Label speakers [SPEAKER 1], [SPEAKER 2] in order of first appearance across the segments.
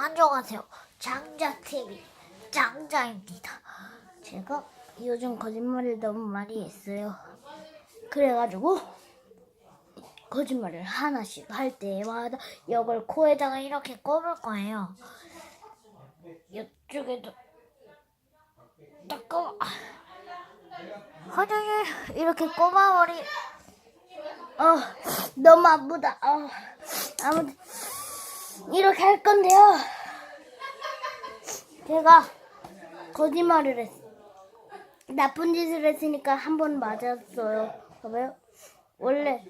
[SPEAKER 1] 안녕하세요. 장자TV 장자입니다. 제가 요즘 거짓말을 너무 많이 했어요. 그래가지고 거짓말을 하나씩 할 때마다 이걸 코에다가 이렇게 꼽을 거예요. 이쪽에도 딱 꼽아. 화장에 이렇게 꼽아버리. 어, 너무 아프다. 어, 아무튼 이렇게 할 건데요. 제가 거짓말을 했, 나쁜 짓을 했으니까 한 번 맞았어요. 봐봐요. 원래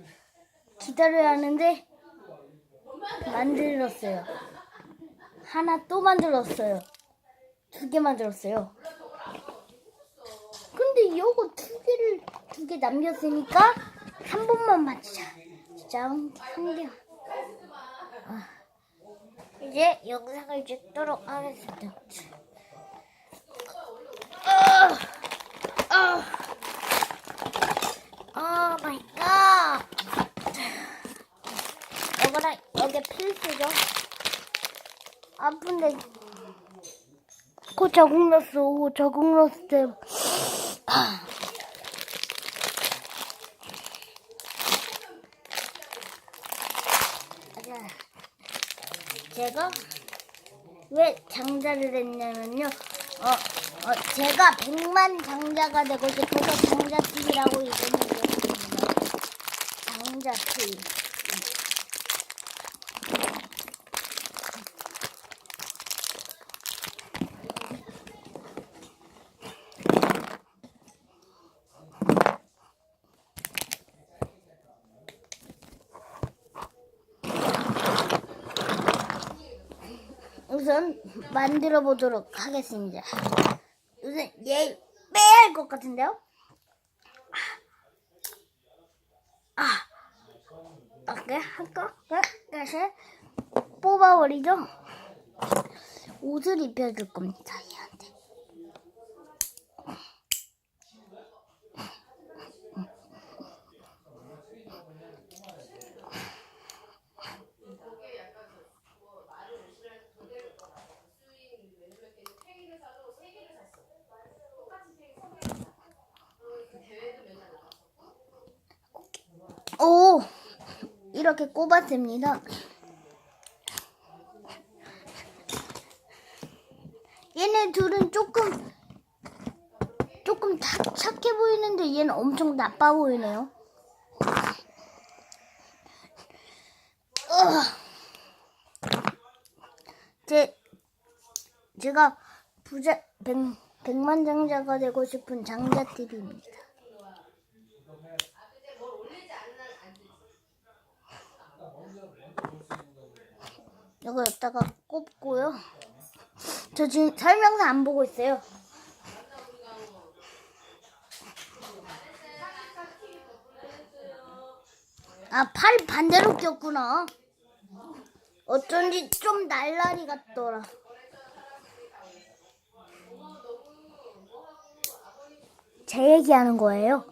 [SPEAKER 1] 기다려야 하는데 만들었어요. 하나 또 만들었어요. 두 개 만들었어요. 근데 이거 두 개를 두 개 남겼으니까 한 번만 맞자. 진짜 한, 한 개. 아. 이제 영상을 찍도록 하겠습니다. 아, 마이 갓. 이거랑 여기 필수죠. 아픈데 코 자국 났어. 자국 났을 때. 제가 왜 장자를 했냐면요. 어, 어, 제가 100만 장자가 되고 싶어서 장자TV라고 이름을 지었습니다. 장자TV. 우선 만들어 보도록 하겠습니다. 우선 얘 빼야 할 것 같은데요? 아, 오케이 할까? 다시 뽑아버리죠. 옷을 입혀줄 겁니다 얘한테. 오 이렇게 꼽았습니다. 얘네 둘은 조금 조금 다 착해 보이는데 얘는 엄청 나빠 보이네요. 으. 제 제가 부자 백 백만장자가 되고 싶은 장자 TV입니다. 이거 여기다가 꼽고요. 저 지금 설명서 안 보고 있어요. 아, 팔 반대로 꼈구나. 어쩐지 좀 날라리 같더라. 제 얘기하는 거예요.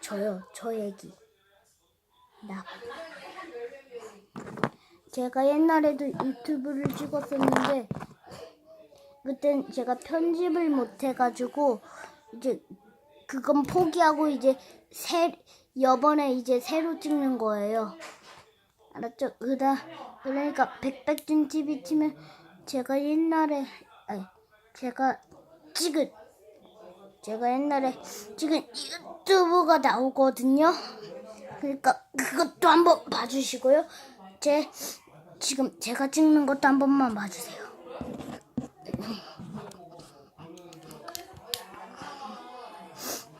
[SPEAKER 1] 저요, 저 얘기. 나. 제가 옛날에도 유튜브를 찍었었는데 그땐 제가 편집을 못 해가지고 이제 그건 포기하고 이제 새 이번에 이제 새로 찍는 거예요. 알았죠? 그다 그러니까 백백준 TV 치면 제가 옛날에 아니 제가 찍은 제가 옛날에 찍은 유튜브가 나오거든요. 그러니까 그것도 한번 봐주시고요. 제 지금 제가 찍는 것도 한 번만 봐주세요.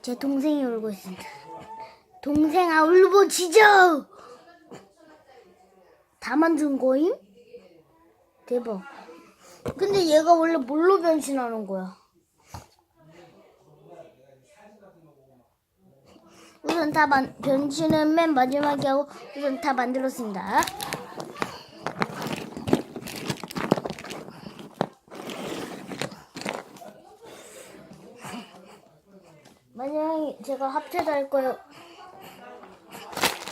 [SPEAKER 1] 제 동생이 울고 있습니다. 동생아 울보지죠? 다 만든 거임? 대박. 근데 얘가 원래 뭘로 변신하는 거야? 우선 다 만, 변신은 맨 마지막에 하고 우선 다 만들었습니다. 만약에 제가 합체도 할 거예요.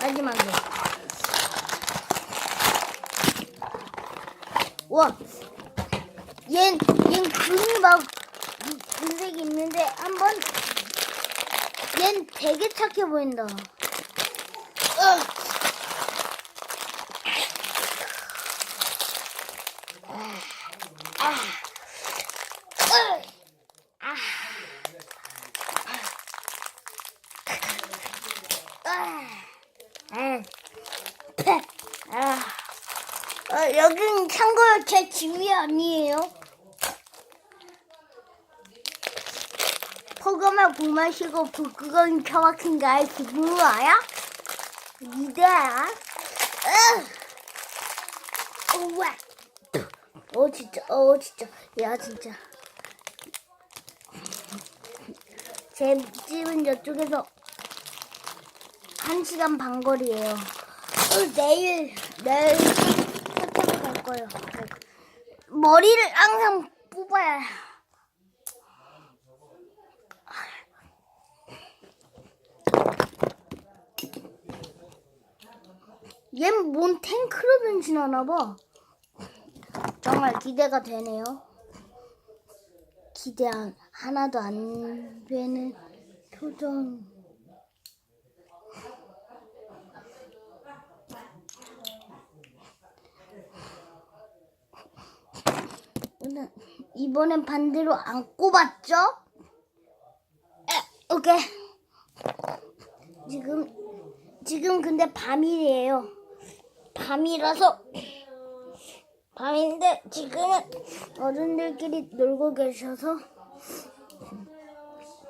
[SPEAKER 1] 마지막에. 와, 얜, 얜 금이 막 은색이 있는데 한 번 얜 되게 착해 보인다. 으. 아, 아. 어, 여긴 참고로 제 집이 아니에요. 포그만 국 마시고 북극은 처박힌 기분을 알아? 이대야. 우와. 어 진짜, 어 진짜, 야 진짜. 제 집은 저쪽에서 한 시간 반 거리예요. 어, 내일 내일 호텔 갈 거예요. 머리를 항상 뽑아야. 얘는 뭔 탱크로 변신하나 봐. 정말 기대가 되네요. 기대 안, 하나도 안 되는 표정. 오늘 이번엔 반대로 안 꼽았죠? 에, 오케이. 지금 지금 근데 밤이에요. 밤이라서 밤인데 지금은 어른들끼리 놀고 계셔서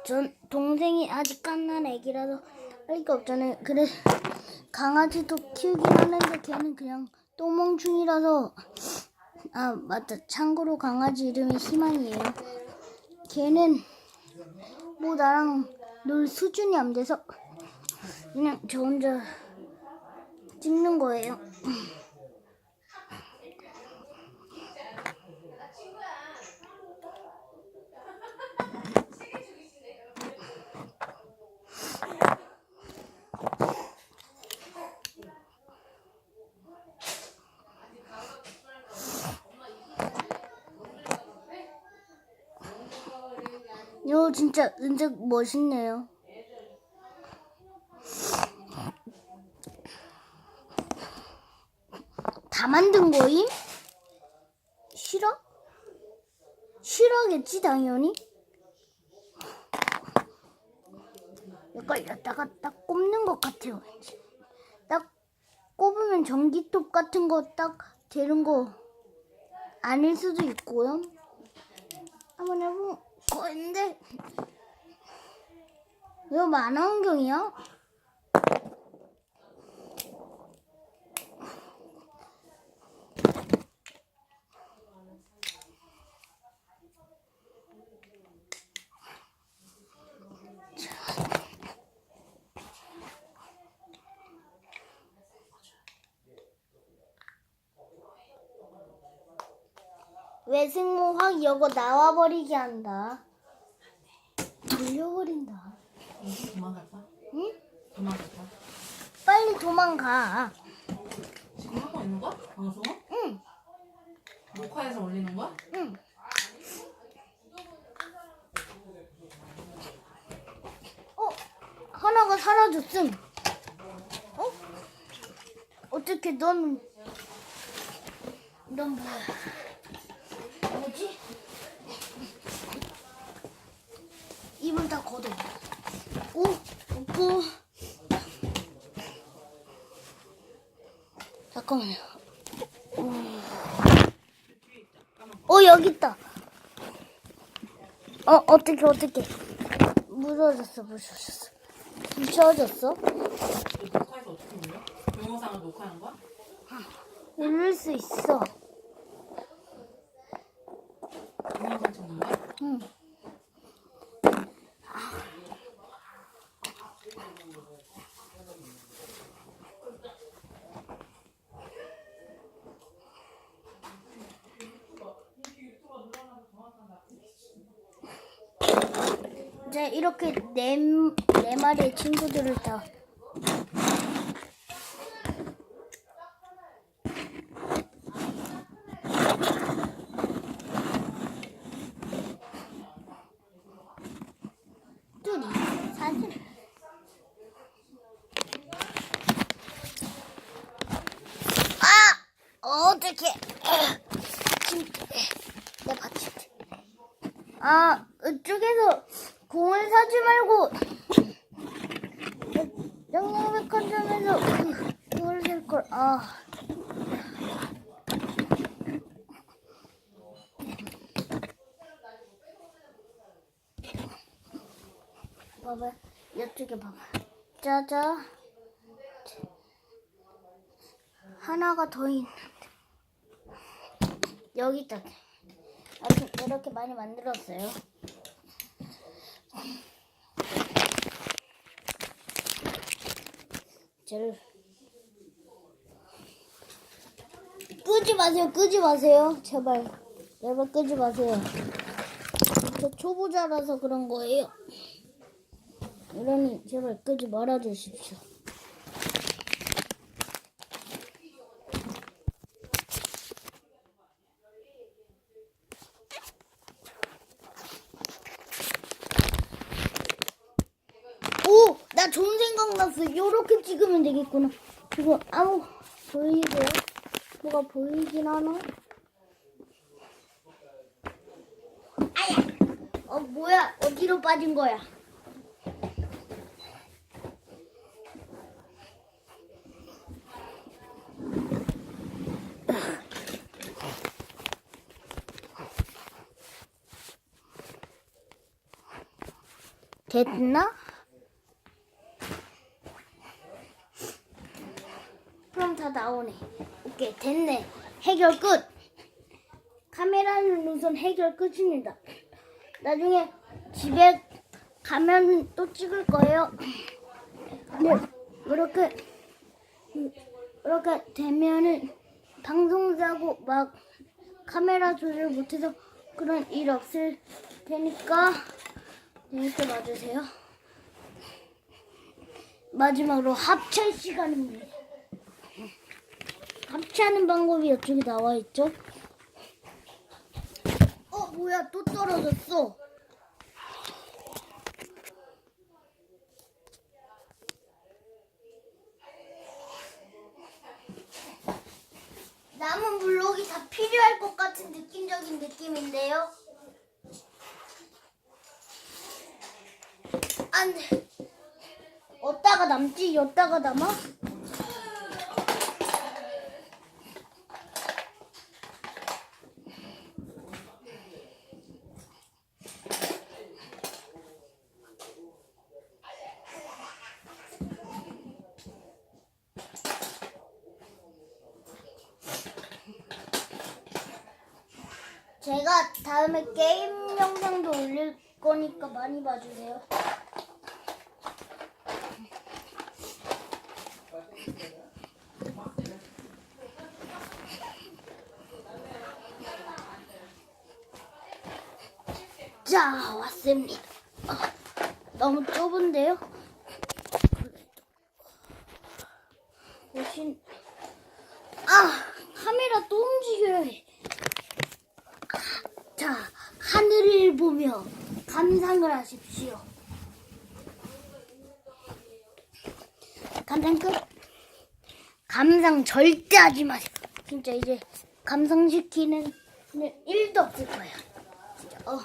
[SPEAKER 1] 전 동생이 아직 갓난 애기라서 할 리가 없잖아요. 그래 강아지도 키우긴 하는데 걔는 그냥 똥멍충이라서 아 맞다. 참고로 강아지 이름이 희망이에요. 걔는 뭐 나랑 놀 수준이 안 돼서 그냥 저 혼자 찍는 거예요. 이거 진짜 진짜 멋있네요. 다 만든 거임? 싫어? 싫어겠지 당연히. 이걸 여기다가 딱 꼽는 것 같아요. 딱 꼽으면 전기톱 같은 거 딱 되는 거 아닐 수도 있고요. 한번 해보 거인데 이거 만화환경이야? 외생모 확 여고 나와버리게 한다. 돌려버린다.
[SPEAKER 2] 도망갈까?
[SPEAKER 1] 응?
[SPEAKER 2] 도망갈까?
[SPEAKER 1] 빨리 도망가.
[SPEAKER 2] 지금 하고 있는 거야? 방송을?
[SPEAKER 1] 응,
[SPEAKER 2] 녹화해서 올리는 거야?
[SPEAKER 1] 응. 어, 하나가 사라졌음. 어? 어떻게 넌, 넌 뭐야? 뭐지? 입을 다 걷어. 오, 없고. 잠깐만요. 어 여기 있다. 어 어떻게 어떻게 무서워졌어 무서워졌어. 무서워졌어?
[SPEAKER 2] 녹화해서 어떻게 올려? 동영상을 녹화한 거야?
[SPEAKER 1] 올릴 수 있어.
[SPEAKER 2] 동영상 찍는 거야?
[SPEAKER 1] 응. 이제 이렇게 네, 네 마리의 친구들을 다 어떡해. 침대. 내 받침대. 아, 이쪽에서 공을 사지 말고, 영양백화점에서 그걸 살걸. 아. 봐봐. 이쪽에 봐봐. 짜자. 하나가 더 있는데. 여기 있다. 아무튼 이렇게 많이 만들었어요. 쟤를 끄지 마세요. 끄지 마세요. 제발. 제발 끄지 마세요. 저 초보자라서 그런 거예요. 이러니 제발 끄지 말아 주십시오. 오! 나 좋은 났어. 요렇게 찍으면 되겠구나. 이거 아무 보이세요? 뭐가 보이긴 하나? 아야! 어, 뭐야? 어디로 빠진 거야? 됐나? 그럼 다 나오네. 오케이, 됐네. 해결 끝. 카메라는 우선 해결 끝입니다. 나중에 집에 가면 또 찍을 거예요. 근데 이렇게 이렇게 되면은 방송사고 막 카메라 조절 못해서 그런 일 없을 테니까 재밌게 봐주세요. 마지막으로 합체 시간입니다. 합체하는 방법이 이쪽에 나와 있죠? 어, 뭐야, 또 떨어졌어. 남은 블록이 다 필요할 것 같은 느낌적인 느낌인데요. 안 돼. 어디다가 남지? 여기다가 남아? 제가 다음에 게임 영상도 올릴 거니까 많이 봐주세요. 자, 왔습니다. 아, 너무 좁은데요? 보신, 아, 카메라 또 움직여야 해. 자, 하늘을 보며 감상을 하십시오. 감상 끝. 감상 절대 하지 마세요. 진짜 이제 감상시키는 일 1도 없을 거예요. 진짜, 어.